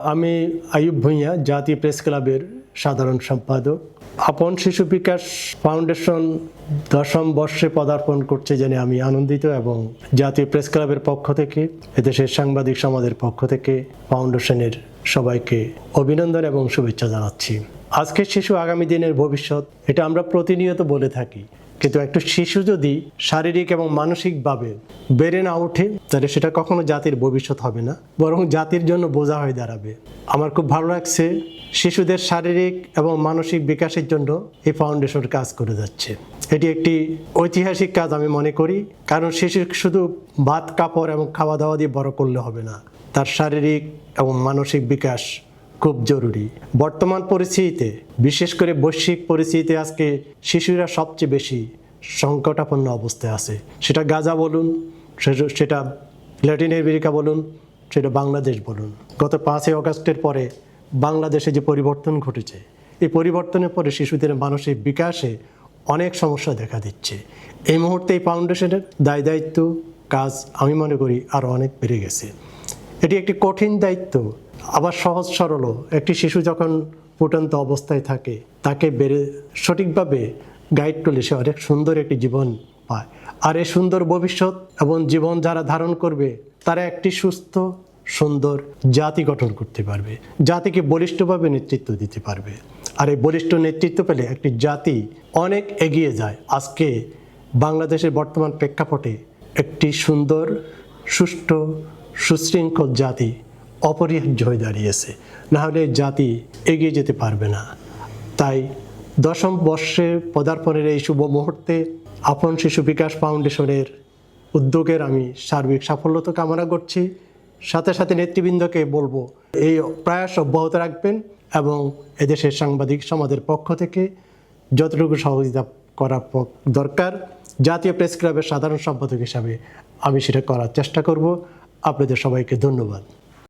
আমি আয়ুব ভূঁইয়া, জাতীয় প্রেস ক্লাবের সাধারণ সম্পাদক। আপন শিশু বিকাশ ফাউন্ডেশন দশম বর্ষে পদার্পণ করছে জেনে আমি আনন্দিত এবং জাতীয় প্রেস ক্লাবের পক্ষ থেকে, এদেশের সাংবাদিক সমাজের পক্ষ থেকে ফাউন্ডেশনের সবাইকে অভিনন্দন এবং শুভেচ্ছা জানাচ্ছি। আজকের শিশু আগামী দিনের ভবিষ্যৎ, এটা আমরা প্রতিনিয়ত বলে থাকি। কিন্তু একটা শিশু যদি শারীরিক এবং মানসিকভাবে বেড়ে না ওঠে, তাহলে সেটা কখনো জাতির ভবিষ্যৎ হবে না, বরং জাতির জন্য বোঝা হয়ে দাঁড়াবে। আমার খুব ভালো লাগছে শিশুদের শারীরিক এবং মানসিক বিকাশের জন্য এই ফাউন্ডেশন কাজ করে যাচ্ছে। এটি একটি ঐতিহাসিক কাজ আমি মনে করি, কারণ শিশু শুধু ভাত, কাপড় এবং খাওয়া দাওয়া দিয়ে বড় করলে হবে না, তার শারীরিক এবং মানসিক বিকাশ খুব জরুরি। বর্তমান পরিস্থিতিতে, বিশেষ করে বৈশ্বিক পরিস্থিতিতে আজকে শিশুরা সবচেয়ে বেশি সংকটাপন্ন অবস্থায় আছে। সেটা গাজা বলুন সেটা ল্যাটিন আমেরিকা বলুন, সেটা বাংলাদেশ বলুন। গত পাঁচই অগস্টের পরে বাংলাদেশে যে পরিবর্তন ঘটেছে, এই পরিবর্তনের পরে শিশুদের মানসিক বিকাশে অনেক সমস্যা দেখা দিচ্ছে। এই মুহূর্তে এই ফাউন্ডেশনের দায় দায়িত্ব কাজ আমি মনে করি আরও অনেক বেড়ে গেছে। এটি একটি কঠিন দায়িত্ব, আবার সহজ সরলও। একটি শিশু যখন ফুটন্ত অবস্থায় থাকে, তাকে বেড়ে সঠিকভাবে গাইড করলে সে অনেক সুন্দর একটি জীবন পায়। আর এই সুন্দর ভবিষ্যৎ এবং জীবন যারা ধারণ করবে, তারা একটি সুস্থ, সুন্দর জাতি গঠন করতে পারবে। জাতিকে বলিষ্ঠভাবে নেতৃত্ব দিতে পারবে। আর এই বলিষ্ঠ নেতৃত্ব পেলে একটি জাতি অনেক এগিয়ে যায়। আজকে বাংলাদেশের বর্তমান প্রেক্ষাপটে একটি সুন্দর, সুষ্ঠু, সুশৃঙ্খল জাতি অপরিহার্য হয়ে দাঁড়িয়েছে। নাহলে জাতি এগিয়ে যেতে পারবে না। তাই দশম বর্ষে পদার্পণের এই শুভ মুহূর্তে আপন শিশু বিকাশ ফাউন্ডেশনের উদ্যোগের আমি সার্বিক সাফল্যতা কামনা করছি। সাথে সাথে নেতৃবৃন্দকে বলব, এই প্রয়াস অব্যাহত রাখবেন এবং এদেশের সাংবাদিক সমাজের পক্ষ থেকে যতটুকু সহযোগিতা করা দরকার, জাতীয় প্রেস ক্লাবের সাধারণ সম্পাদক হিসাবে আমি সেটা করার চেষ্টা করব। আপনাদের সবাইকে ধন্যবাদ।